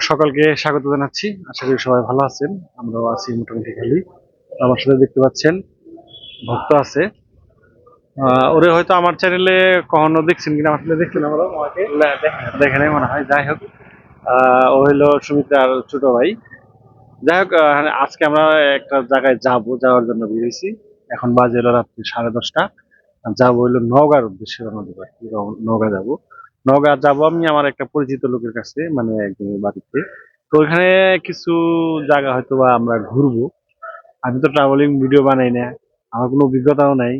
সকলকে স্বাগত জানাচ্ছি। আশা করি সবাই ভালো আছেন। আমরাও আছি মোটামুটি খালি। আমার সাথে দেখতে পাচ্ছেন ভক্ত আছে। আহ, ওরে হয়তো আমার চ্যানেলে কখনো দেখছেন কিনা আসলে দেখছেন আমরা আমাকে দেখে নাই মনে হয়। যাই হোক আহ, ও হইল সুমিতার ছোট ভাই। যাই হোক আহ, আজকে আমরা একটা জায়গায় যাব যাওয়ার জন্য বেরিয়েছি এখন বাজে হলো রাত্রি সাড়ে দশটা। যাব হইল নওগাঁর উদ্দেশ্যে রওনা দেবো রও- নওগাঁ যাব। নওগাঁ যাব আমি আমার একটা পরিচিত লোকের কাছে মানে একজনের বাড়িতে। তো ওইখানে কিছু জায়গা হয়তো বা আমরা ঘুরবো। আমি তো ট্রাভেলিং ভিডিও বানাই না আমার কোনো অভিজ্ঞতাও নাই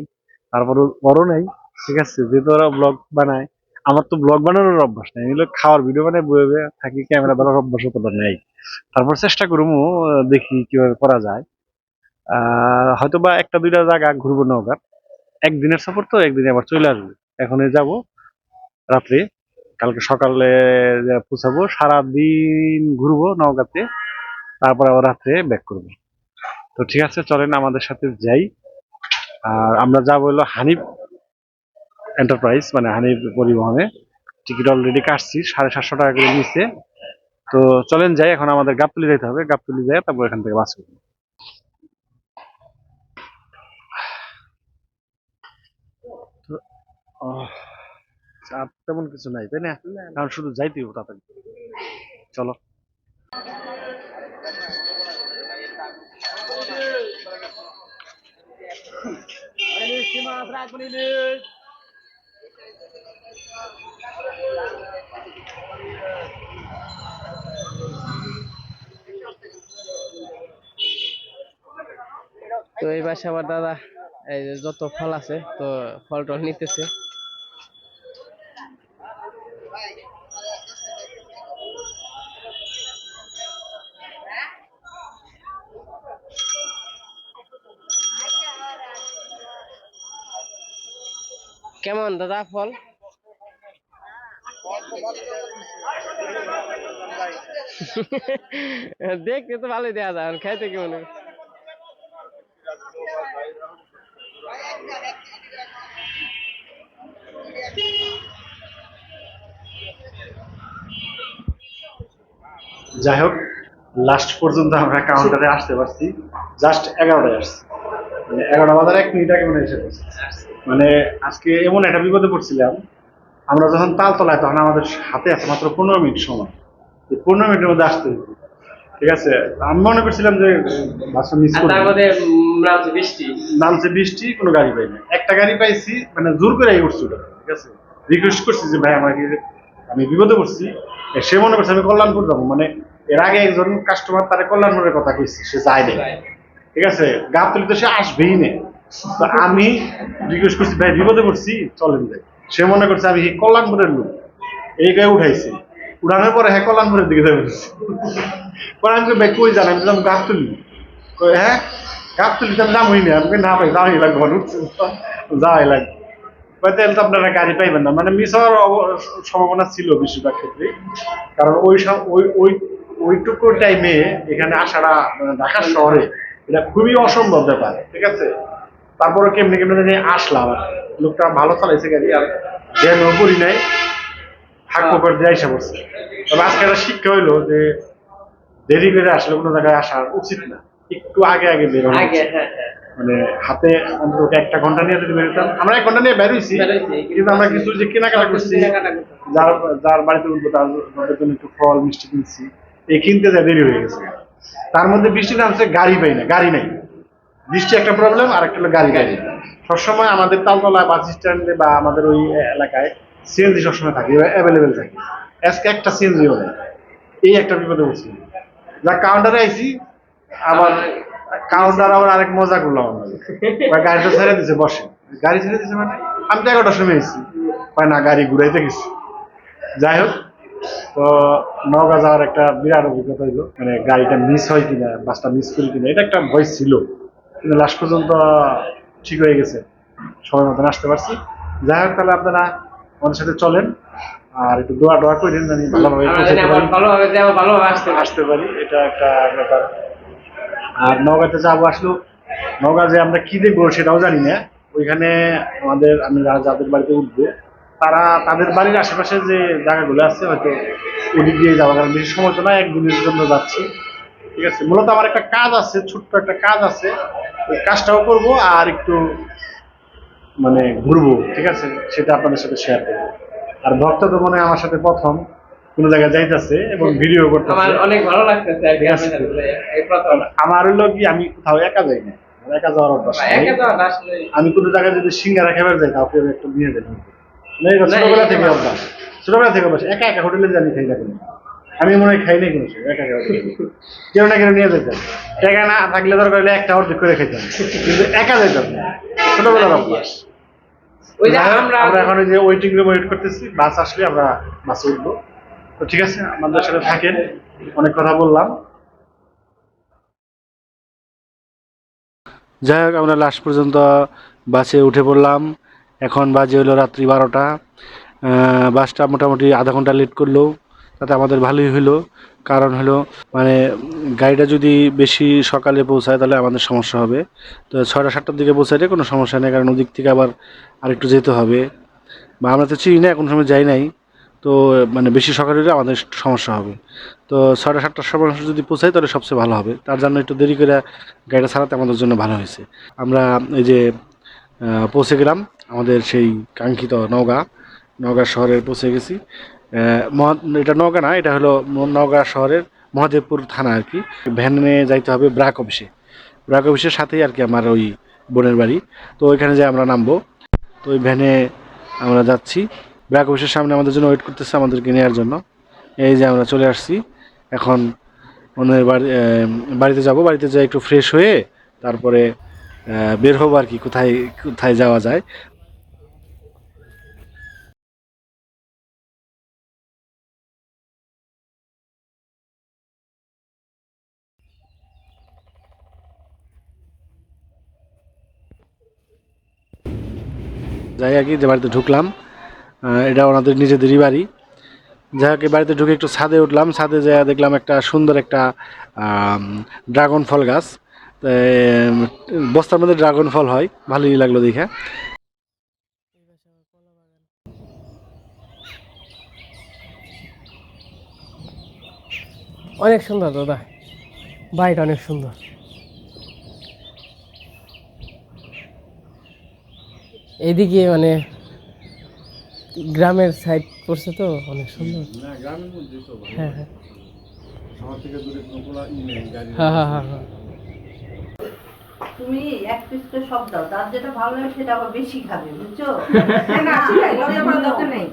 তারপরও বড় নাই ঠিক আছে যেহেতু ওরা ব্লগ বানায়। আমার তো ব্লগ বানানোর অভ্যাস নাই। এগুলো খাওয়ার ভিডিও বানায় বয়ে থাকি ক্যামেরা ধরার অভ্যাস অতটা নেই। তারপর চেষ্টা করব দেখি কীভাবে করা যায়। হয়তো বা একটা, দুইটা জায়গা ঘুরবো নওগাঁ একদিনের সফর তো, একদিনে আবার চলে আসব। এখনই যাব রাত্রে, কালকে সকালে পৌঁছাবো, সারাদিন ঘুরবো নওগাঁতে, তারপর আবার রাত্রে ব্যাক করব। তো ঠিক আছে, চলেন আমাদের সাথে যাই। আর আমরা যাব হলো হানিফ এন্টারপ্রাইজ মানে হানিফ পরিবহনে। টিকিট অলরেডি কাটছি সাড়ে সাতশো টাকা করে নিচ্ছে তো চলেন যাই এখন আমাদের গাবতলি যেতে হবে। গাবতলি যাই তারপর এখান থেকে বাস করব। চাপ তেমন কিছু নাই তাই না? কারণ শুধু যাইতেই হবে তাড়াতাড়ি। চলো। তো এই পাশে আমার দাদা, এই যে যত ফল আছে, তো ফল টল নিতেছে। কেমন দাদা ফল? দেখতে তো ভালোই দেওয়া যায় খাইতে কেমন? যাই হোক লাস্ট পর্যন্ত আমরা কাউন্টারে আসতে পারছি। জাস্ট এগারোটায় আসছি। মানে এগারোটা বাজার এক মিনিট আগে মনে এসে। মানে আজকে এমন একটা বিপদে পড়ছিলাম আমরা যখন তালতলায় তখন আমাদের হাতে আছে মাত্র পনেরো মিনিট সময়। এই পনেরো মিনিটের মধ্যে আসতে ঠিক আছে? আমি মনে করছিলাম যে মিস নামছে বৃষ্টি। নামছে বৃষ্টি কোনো গাড়ি পাই না একটা গাড়ি পাইছি মানে জোর করে উঠছিল ঠিক আছে? রিকোয়েস্ট করছি যে ভাই আমাকে আমি বিপদে পড়ছি। সে মনে করছে আমি কল্যাণপুর যাব। মানে এর আগে একজন কাস্টমার তারা কল্যাণপুরের কথা কইছে সে যায় নাই। ঠিক আছে? গাবতলি তো সে আসবেই না। আমি রিকোয়েস্ট করছি ভাই বিপদে পড়ছি চলেন যাই সে মনে করছে আমি কল্যাণপুরের লোক। এই গায়ে উঠাইছি। উঠানোর পরে হ্যাঁ কল্যাণপুরের দিকে যাবে আমি কই, জান আমি যাম গাবতলি। কই, হ্যাঁ? তুলি তো আমি যাবোই না। আমি না ভাই যাওয়াই লাগবে উঠছে যাওয়াই লাগবে। তাহলে তো আপনারা গাড়ি পাইবেন না। মানে হওয়ার সম্ভাবনা ছিল বেশিরভাগ ক্ষেত্রে। কারণ ওই সব ওই ওই ওইটুকু টাইমে এখানে আসাটা মানে ঢাকা শহরে এটা খুবই অসম্ভব ব্যাপার ঠিক আছে? তারপরে কেমনি কেমনি জানি আসলাম। আর লোকটা ভালো চালাইছে গাড়ি আর জ্যামও করি নাই হাক পকর দিয়ে এসে পড়ছে। তবে আজকে একটা শিক্ষা হইল যে দেরি করে আসলে কোনো জায়গায় আসা উচিত না। একটু আগে আগে বের হওয়া আগে উচিত। হ্যাঁ হ্যাঁ। মানে হাতে অন্তত একটা ঘণ্টা নিয়ে যদি বেরোতাম আমরা এক ঘণ্টা নিয়ে বেরোইছি। কিন্তু আমরা কিছু যে কেনাকাটা করছি যার যার বাড়িতে উঠবো তার জন্য একটু ফল মিষ্টি কিনছি এই কিনতে যা দেরি হয়ে গেছে। তার মধ্যে বৃষ্টি নামছে গাড়ি পাই না গাড়ি নাই। বৃষ্টি একটা প্রবলেম আর একটা হলো গাড়ি গাড়ি। সবসময় আমাদের তালতলা বাস স্ট্যান্ডে বা আমাদের ওই এলাকায় সিএনজি সবসময় থাকে অ্যাভেলেবেল থাকে। আজকে একটা সিএনজিও নেই এই একটা বিপদে পড়ছি। যা কাউন্টারে আইছি, আবার কাউন্টার আবার আরেক মজা করলাম আমাদের গাড়িটা ছেড়ে দিছে, বসে। গাড়ি ছেড়ে দিছে মানে আমি তো এগারোটার সময় এসেছি না, গাড়ি ঘুরাইতে গেছি। যাই হোক, তো নওগাঁ যাওয়ার একটা বিরাট অভিজ্ঞতা হইল। মানে গাড়িটা মিস হয় কিনা বাসটা মিস করি কিনা, এটা একটা ভয় ছিল। কিন্তু লাস্ট পর্যন্ত ঠিক হয়ে গেছে। সময় মতন আসতে পারছি। যাই হোক তাহলে আপনারা আমাদের সাথে চলেন। আর একটু দোয়া দোয়া করেন জানি ভালোভাবে আসতে পারি। আসতে পারি এটা একটা ব্যাপার। আর নওগাঁতে যাব আসলো নওগাঁ যে আমরা কি দেখব সেটাও জানি না। ওইখানে আমাদের আমি যাদের বাড়িতে উঠবো তারা তাদের বাড়ির আশেপাশে যে জায়গাগুলো আছে হয়তো ওদিক দিয়ে যাওয়া কারণ বেশি সময় তো না একদিনের জন্য যাচ্ছি। ঠিক আছে? মূলত আমার একটা কাজ আছে ছোট্ট একটা কাজ আছে। ওই কাজটাও করব আর একটু মানে ঘুরবো ঠিক আছে? সেটা আপনাদের সাথে শেয়ার করব। আর ভক্ত তো মনে আমার সাথে প্রথম কোনো জায়গায় যাইতেছে এবং ভিডিও আমার অনেক ভালো লাগতেছে আমার হলো কি আমি কোথাও একা যাই না একা যাওয়ার অভ্যাস আমি কোনো জায়গায় যদি সিঙ্গারা খাবার যাই আমি একটু নিয়ে যাই না এটা না, ছোটবেলা থেকে। অভ্যাস। ছোটবেলা থেকে অভ্যাস। একা একা হোটেলে যে আমি খাই না আমি মনে হয় খাই নাই কোনো একা কেউ না কেউ নিয়ে যেতাম টাকা না থাকলে দরকার হলে একটা অর্ধেক করে খাইতাম। কিন্তু একা যাইতাম না। ছোটবেলার অভ্যাস। ওই যে যাই হোক, আমরা আমরা এখন যে ওয়েটিং রুমে ওয়েট করতেছি বাস আসলে আমরা বাসে উঠবো। তো ঠিক আছে আমাদের সাথে থাকেন। অনেক কথা বললাম। যাই হোক আমরা লাস্ট পর্যন্ত বাসে উঠে পড়লাম। এখন বাজে হলো রাত্রি বারোটা। বাসটা মোটামুটি আধা ঘণ্টা লেট করল তাতে আমাদের ভালোই হলো। কারণ হলো মানে গাড়িটা যদি বেশি সকালে পৌঁছায় তাহলে আমাদের সমস্যা হবে। তো ছয়টা, সাতটার দিকে পৌঁছাইলে কোনো সমস্যা নেই, কারণ ওদিক থেকে আবার আরেকটু যেতে হবে। বা আমরা তো চিনি না কোনো সময় যাই নাই। তো মানে বেশি সকালে হলে আমাদের সমস্যা হবে। তো ছয়টা, সাতটার সময় যদি পৌঁছাই তাহলে সবচেয়ে ভালো হবে। তার জন্য একটু দেরি করে গাড়িটা ছাড়াতে আমাদের জন্য ভালো হয়েছে। আমরা এই যে পৌঁছে গেলাম আমাদের সেই কাঙ্ক্ষিত নওগাঁ। নওগাঁ শহরে পৌঁছে গেছি। এটা নওগাঁ না, এটা হলো নওগাঁ শহরের মহাদেবপুর থানা আর কি। ভ্যানে যাইতে হবে ব্রাক অফিসে। ব্রাক অফিসের সাথেই আর কি আমার ওই বোনের বাড়ি। তো ওইখানে যে আমরা নামবো, তো ওই ভ্যানে আমরা যাচ্ছি। ব্রাক অফিসের সামনে আমাদের জন্য ওয়েট করতেছে আমাদেরকে নেওয়ার জন্য। এই যে আমরা চলে আসছি। এখন ওনার বাড়ি বাড়িতে যাব। বাড়িতে যাই একটু ফ্রেশ হয়ে তারপরে বের হব আর কি, কোথায় কোথায় যাওয়া যায়। যাই আর কি যে বাড়িতে ঢুকলাম এটা ওনাদের নিজেদেরই বাড়ি। যাই হোক বাড়িতে ঢুকে একটু ছাদে উঠলাম, ছাদে যা দেখলাম একটা সুন্দর একটা ড্রাগন ফল গাছ। বস্তার মধ্যে ড্রাগন ফল হয়, ভালোই লাগল দেখে। অনেক সুন্দর দাদা, বাড়িটা অনেক সুন্দর। এইদিকে মানে গ্রামের সাইড পড়ছে তো অনেক সুন্দর। হ্যাঁ হ্যাঁ। হ্যাঁ হ্যাঁ হ্যাঁ হ্যাঁ। তুমি এক পিস করে সব দাও তার যেটা ভালো লাগে সেটা আবার বেশি খাবে বুঝছ? না করার দরকার নেই।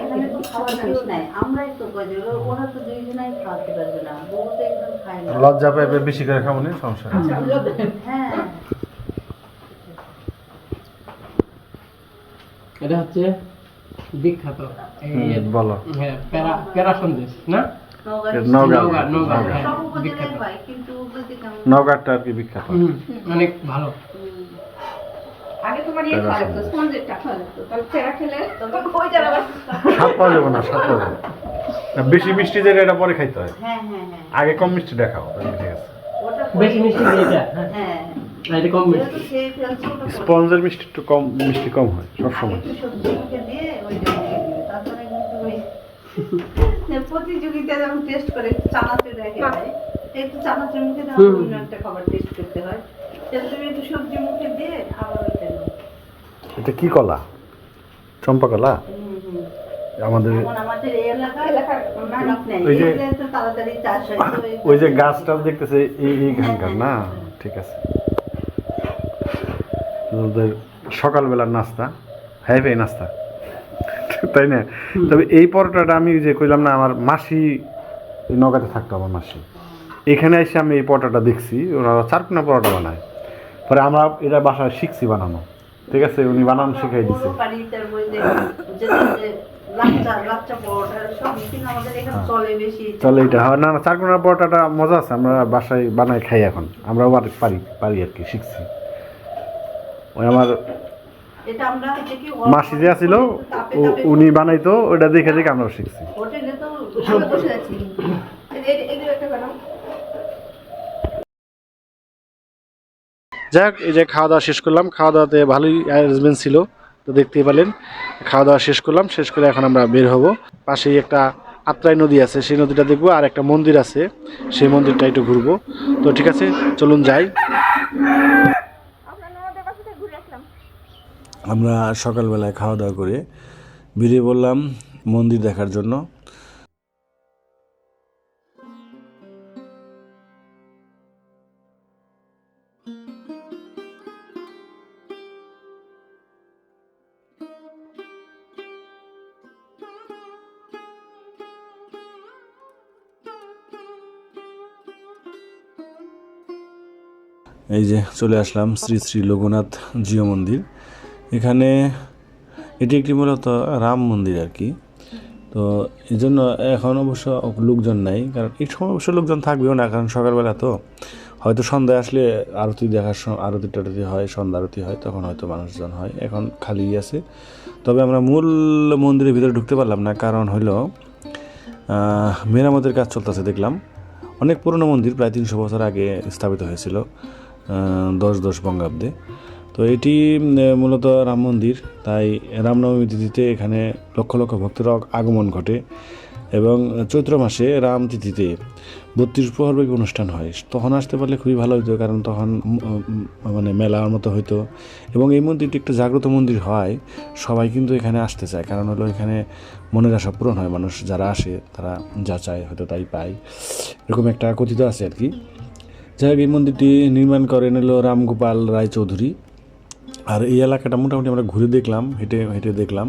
এখানে তো খাওয়ার কেউ নাই আমরাই তো করি ওরা তো দুইজনাই খাওয়াতে পারবে না বউ তো একদম খায় না। লজ্জা পাইবে বেশি করে খাব না সমস্যা হ্যাঁ। এটা হচ্ছে বিখ্যাত। বলো। হ্যাঁ প্যারা প্যারা সন্দেশ না। হ্যাঁ, নওগাঁটা আর কি বিখ্যাত। অনেক ভালো। ইয়ে স্বাদ পাওয়া যাবে না স্বাদ পাওয়া যাবে বেশি মিষ্টি যেটা এটা পরে খাইতে হয়। হ্যাঁ আগে কম মিষ্টি দেখাও ঠিক আছে। বেশি মিষ্টি এটা হ্যাঁ। এটা কম মিষ্টি। তো। স্পঞ্জের মিষ্টি একটু কম মিষ্টি কম হয় সবসময়। একটু সবজি মুখে দিয়ে ওইটা মুখে দিবে। তারপরে কিন্তু ওই যে প্রতিযোগিতা যেমন টেস্ট করে চানাচুর রেখে দেয় একটু চানাচুর মুখে অন্য একটা খাবার টেস্ট করতে হয়। তুমি একটু সবজি মুখে দিয়ে আবার এটা কি কলা? চম্পা কলা। আমাদের এই ওই যে- তো এই- ওই যে গাছটা দেখতেছে এই এইখানকার না? ঠিক আছে। ওদের সকালবেলার নাস্তা হ্যাঁ ভাই নাস্তা। তাই না? তবে এই পরোটাটা আমি যে কইলাম না আমার মাসি নগাতে থাকতো আমার মাসি। এখানে এসে আমি এই পরোটাটা দেখছি ওরা চারকোনা পরোটা বানায়। পরে আমরা এটা বাসায় শিখছি বানানো। ঠিক আছে? উনি বানানো শিখাই দিছে। চলে এটা। হয় না না চারকোনা পরোটাটা মজা আছে। আমরা বাসায় বানাই খাই এখন। আমরাও পারি পারি পারি আর কি শিখছি। ওই আমার মাসি যে আছিল উনি বানাইতো ওটা দেখে দেখে আমরাও শিখছি। যাই হোক এই যে খাওয়া দাওয়া শেষ করলাম। খাওয়া দাওয়াতে ভালোই অ্যারেঞ্জমেন্ট ছিল তো দেখতেই পেলেন। খাওয়া দাওয়া শেষ করলাম শেষ করে এখন আমরা বের হব। পাশেই একটা আত্রাই নদী আছে সেই নদীটা দেখব আর একটা মন্দির আছে সেই মন্দিরটা একটু ঘুরবো। তো ঠিক আছে চলুন যাই। আমরা সকালবেলায় খাওয়া দাওয়া করে বেরিয়ে বললাম মন্দির দেখার জন্য। এই যে চলে আসলাম শ্রী শ্রী লোকনাথ জিও মন্দির। এখানে এটি একটি মূলত রাম মন্দির আর কি। তো এই জন্য এখন অবশ্য লোকজন নাই, কারণ এই সময় অবশ্য লোকজন থাকবেও না, কারণ সকালবেলা তো। হয়তো সন্ধ্যায় আসলে আরতি দেখার আরতি টারতি হয়, সন্ধ্যা আরতি হয়, তখন হয়তো মানুষজন হয়। এখন খালি আছে। তবে আমরা মূল মন্দিরের ভিতরে ঢুকতে পারলাম না, কারণ হলো মেরামতের কাজ চলতেছে, দেখলাম। অনেক পুরনো মন্দির, প্রায় তিনশো বছর আগে স্থাপিত হয়েছিল দশ দশ বঙ্গাব্দে। তো এটি মূলত রাম মন্দির। তাই রামনবমী তিথিতে এখানে লক্ষ লক্ষ ভক্তের আগমন ঘটে এবং চৈত্র মাসে রাম তিথিতে বত্রিশ প্রহরব্যাপী অনুষ্ঠান হয়। তখন আসতে পারলে খুবই ভালো হতো কারণ তখন মানে মেলার মতো হইতো। এবং এই মন্দিরটি একটা জাগ্রত মন্দির হয়, সবাই কিন্তু এখানে আসতে চায়। কারণ হলো এখানে মনের আশা পূরণ হয়, মানুষ যারা আসে তারা যা চায় হয়তো তাই পায়। এরকম একটা কথিত আছে আর কি। যাই হোক, এই মন্দিরটি নির্মাণ করেন হলো রামগোপাল রায় চৌধুরী আর এই এলাকাটা মোটামুটি আমরা ঘুরে দেখলাম, হেঁটে হেঁটে দেখলাম।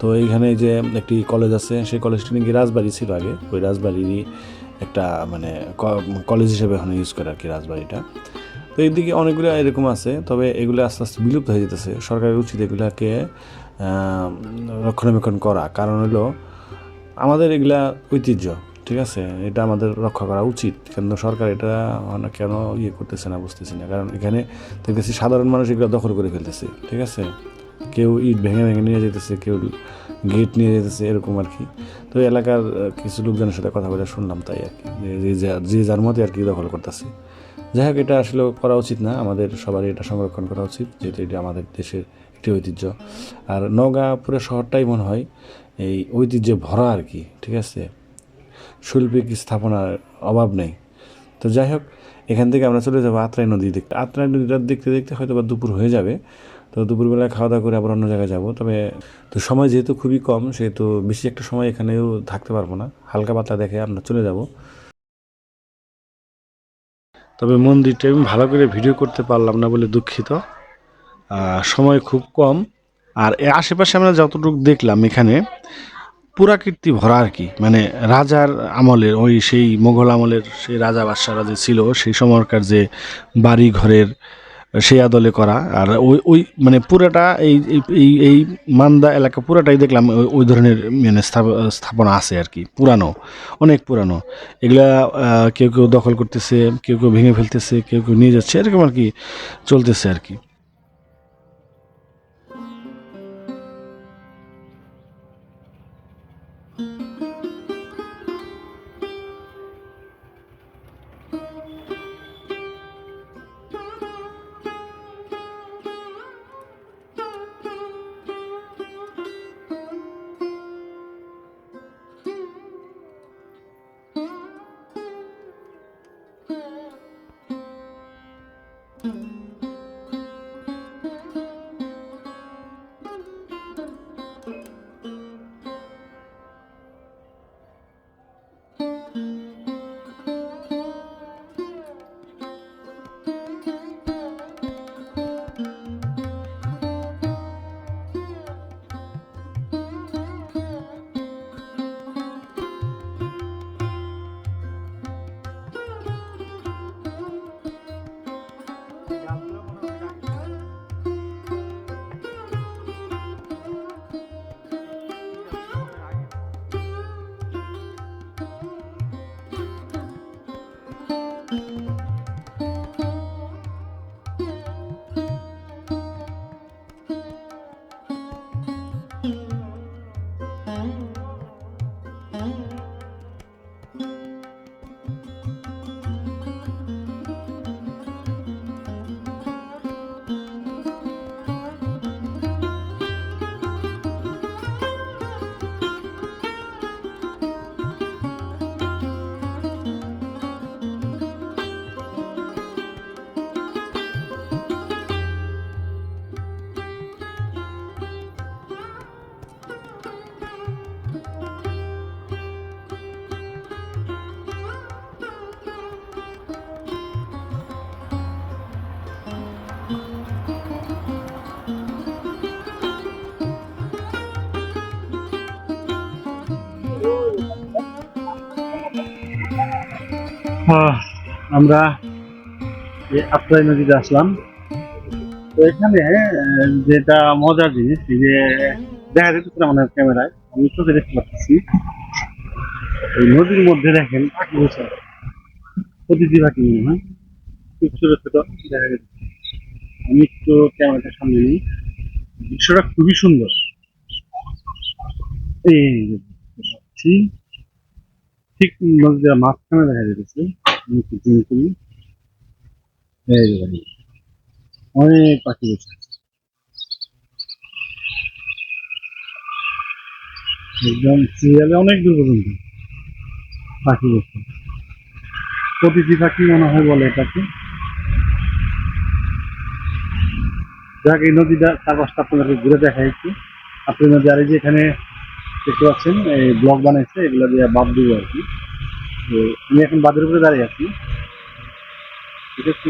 তো এইখানে যে একটি কলেজ আছে, সেই কলেজটি নাকি রাজবাড়ি ছিল আগে। ওই রাজবাড়িরই একটা মানে কলেজ হিসেবে এখন ইউজ করে আর কি রাজবাড়িটা। তো এইদিকে অনেকগুলো এরকম আছে, তবে এগুলো আস্তে আস্তে বিলুপ্ত হয়ে যেতেছে। সরকারের উচিত এগুলাকে রক্ষণাবেক্ষণ করা। কারণ হলো আমাদের এগুলা ঐতিহ্য, ঠিক আছে? এটা আমাদের রক্ষা করা উচিত। কিন্তু সরকার এটা মানে কেন ইয়ে করতেছে না বুঝতেছি না। কারণ এখানে দেখতেছি সাধারণ মানুষ এগুলো দখল করে ফেলতেছে, ঠিক আছে? কেউ ইট ভেঙে ভেঙে নিয়ে যেতেছে কেউ গেট নিয়ে যেতেছে এরকম আর কি। তো এলাকার কিছু লোকজনের সাথে কথা বলে শুনলাম তাই আর কি। যে- যার মতে আর কি দখল করতেছে। যাই হোক, এটা আসলে করা উচিত না। আমাদের সবারই এটা সংরক্ষণ করা উচিত, যেহেতু এটা আমাদের দেশের একটি ঐতিহ্য। আর নওগাঁ শহরটাই মনে হয় এই ঐতিহ্যে ভরা আর কি, ঠিক আছে? শৈল্পিক স্থাপনার অভাব নেই। তো যাই হোক, এখান থেকে আমরা চলে যাব আত্রাই নদী দেখতে আত্রাই নদীটা দেখতে দেখতে হয়তো বা দুপুর হয়ে যাবে। তো দুপুরবেলায় খাওয়া দাওয়া করে আবার অন্য জায়গায় যাব। তবে তো সময় যেহেতু খুবই কম, সেহেতু বেশি একটা সময় এখানেও থাকতে পারব না। হালকা পাতলা দেখে আমরা চলে যাব। তবে মন্দিরটা আমি ভালো করে ভিডিও করতে পারলাম না বলে দুঃখিত। সময় খুব কম। আর আশেপাশে আমরা যতটুকু দেখলাম এখানে পুরাকীর্তি ভরা আর কি। মানে রাজার আমলের, ওই সেই মোগল আমলের সেই রাজা বাদশারা যে ছিল, সেই সময়কার যে বাড়ি ঘরের সেই আদলে করা, আর ওই ওই মানে পুরাটা এই, এই- এই মান্দা এলাকা পুরাটাই দেখলাম, ওই- ধরনের মানে স্থাপ- স্থাপনা আছে আর কি, পুরানো, অনেক পুরানো। এগুলা কেউ কেউ দখল করতেছে, কেউ কেউ ভেঙে ফেলতেছে, কেউ কেউ নিয়ে যাচ্ছে, এরকম আর কি চলতেছে আর কি। আমরা আত্রাই নদীতে আসলাম। তো এখানে যেটা মজার জিনিস যে দেখা যেতেছে না আমাদের ক্যামেরায়, আমি চোখে দেখতে পাচ্ছি। এই নদীর মধ্যে দেখেন, পাখি বসে প্রতিটি পাখি মনে হয়। খুব ছোট ছোট, দেখা যাচ্ছে। আমি একটু ক্যামেরাটার সামনে নিই। দৃশ্যটা খুবই সুন্দর। এই ঠিক মাঝখানে দেখা যাচ্ছে নিচু নিচু এই যে দেখেন, অনেক পাখি আছে। একদম সিরিয়ালে অনেক দূর পর্যন্ত পাখি বসে প্রতিটি পাখি মনে হয় বলে এটাকে। যাক এই নদীটা চার পাঁচটা আপনাদেরকে ঘুরে দেখা একটু আপনি নদী আর এই যে এখানে দেখতে পাচ্ছেন, এই ব্লক বানাইছে, এগুলো দিয়ে বাদ দিব আর কি। তো আমি এখন বাদের উপরে দাঁড়িয়ে আছি। ঠিক আছে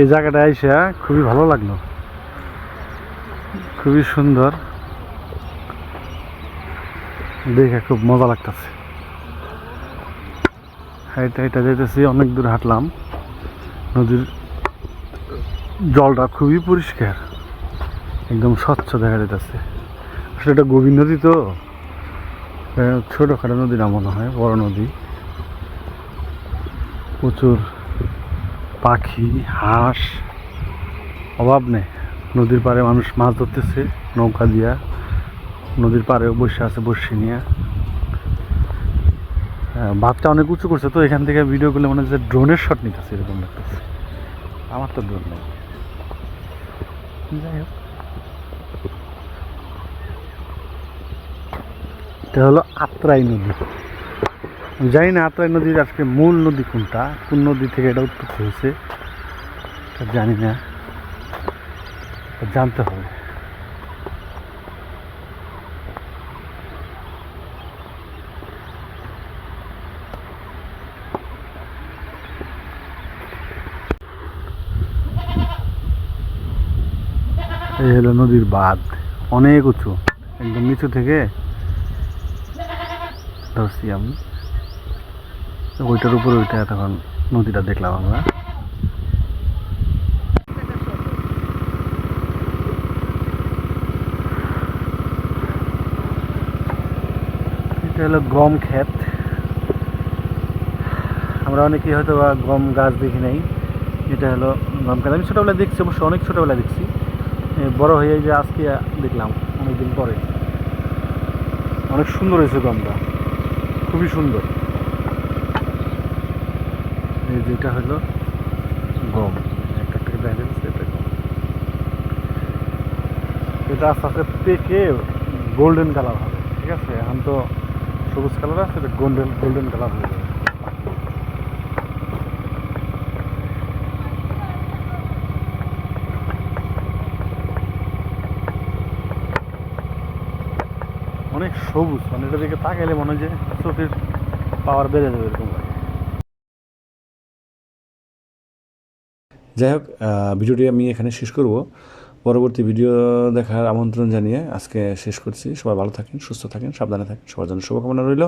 এই জায়গাটা এসে খুবই ভালো লাগল। খুবই সুন্দর। দেখে খুব মজা লাগতেছে। হাইটা হাইটা যেতেছি অনেক দূর হাঁটলাম। নদীর জলটা খুবই পরিষ্কার। একদম স্বচ্ছ দেখা যেতেছে আসলে এটা গভীর নদী তো। ছোটখাটো নদী না মনে হয়, বড় নদী। প্রচুর পাখি, হাঁস, অভাব নেই। নদীর পাড়ে মানুষ মাছ ধরতেছে, নৌকা দিয়া। নদীর পাড়েও বসে আছে বসে নিয়ে। বাচ্চা অনেক উঁচু করছে তো, এখান থেকে ভিডিও করলে মনে হচ্ছে ড্রোনের শট নিতেছে এরকম লাগতেছে। আমার তো ড্রোন নেই। যাই হোক। এটা হলো আত্রাই নদী। আমি জানি না আত্রাই নদীর আজকে মূল নদী কোনটা, কোন নদী থেকে এটা উৎপত্তি হয়েছে জানি না। জানতে হবে। এই হলো নদীর বাঁধ, অনেক উঁচু, একদম নিচু থেকে ধরছি আমি। ওইটার উপরে ওইটা তখন নদীটা দেখলাম আমরা। এটা হলো গম ক্ষেত। আমরা অনেকেই হয়তো বা গম গাছ দেখি নাই। এটা হলো গম ক্ষেত। আমি ছোটোবেলায় দেখছি, অবশ্য অনেক ছোটোবেলায় দেখছি। বড় হয়ে যে আজকে দেখলাম অনেকদিন পরে। অনেক সুন্দর হয়েছে গমটা। খুবই সুন্দর। এই যেটা হলো গম। একটা একটা দেখা এটা গম এটা আস্তে আস্তে পেকে গোল্ডেন কালার হবে, ঠিক আছে? এখন তো সবুজ কালার আছে, এটা গোল্ডেন গোল্ডেন কালার হয়ে যাবে। অনেক সবুজ মানে এটা দিকে তাকাইলে মনে হয় যে চোখের পাওয়ার বেড়ে যাবে এরকম। যাই হোক ভিডিওটি আমি এখানে শেষ করব। পরবর্তী ভিডিও দেখার আমন্ত্রণ জানিয়ে আজকে শেষ করছি। সবাই ভালো থাকেন, সুস্থ থাকেন, সাবধানে থাকেন, সবার জন্য শুভকামনা রইল।